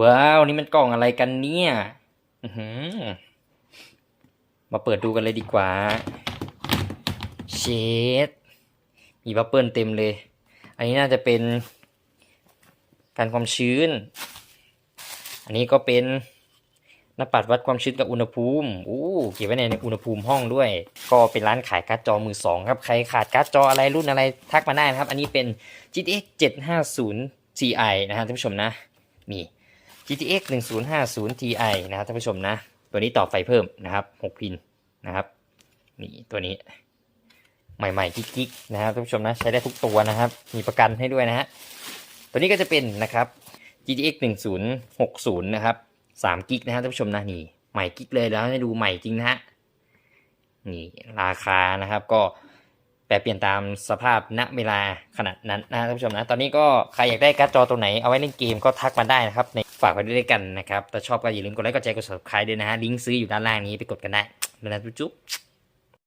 ว้าว นี่มันกล่องอะไรกันเนี่ยมาเปิดดูกันเลยดีกว่า เชดมีบับเปิลเต็มเลย อันนี้น่าจะเป็นการความชื้น อันนี้ก็เป็นหน้าปัดวัดความชื้นกับอุณหภูมิอู้เก็บไว้ในอุณหภูมิห้องด้วย ก็เป็นร้านขายการ์ดจอมือสองครับ ใครขาดการ์ดจออะไรรุ่นอะไรทักมาได้นะครับ อันนี้เป็น GTX 750 Ti นะครับท่านผู้ชมนะ นี่ GTX 1050 Ti นะครับท่านผู้ชมนะ ตัวนี้ต่อไฟเพิ่มนะครับ 6 พินนะครับ นี่ตัวนี้ ใหม่ๆกิ๊กๆนะครับท่านผู้ชมนะ ใช้ได้ทุกตัวนะครับ มีประกันให้ด้วยนะฮะ ตัวนี้ก็จะเป็นนะครับ GTX 1060 นะครับ3กิกนะฮะท่านผู้ชมนะนี่ใหม่กิ๊กเลยแล้วให้ดูใหม่จริงนะฮะนี่ราคานะครับก็แปรเปลี่ยนตามสภาพณเวลาขนาดนั้นนะท่านผู้ชมนะ ตอนนี้ก็ใครอยากได้การ์ดจอตัวไหนเอาไว้เล่นเกมก็ทักมาได้นะครับใน ฝากไว้ด้วยกันนะครับ ถ้าชอบก็อย่าลืมกดไลค์ กดแชร์ กด subscribe ด้วยนะฮะ ลิงก์ซื้ออยู่ด้านล่างนี้ไปกดกันได้แล้วนะจุ๊บ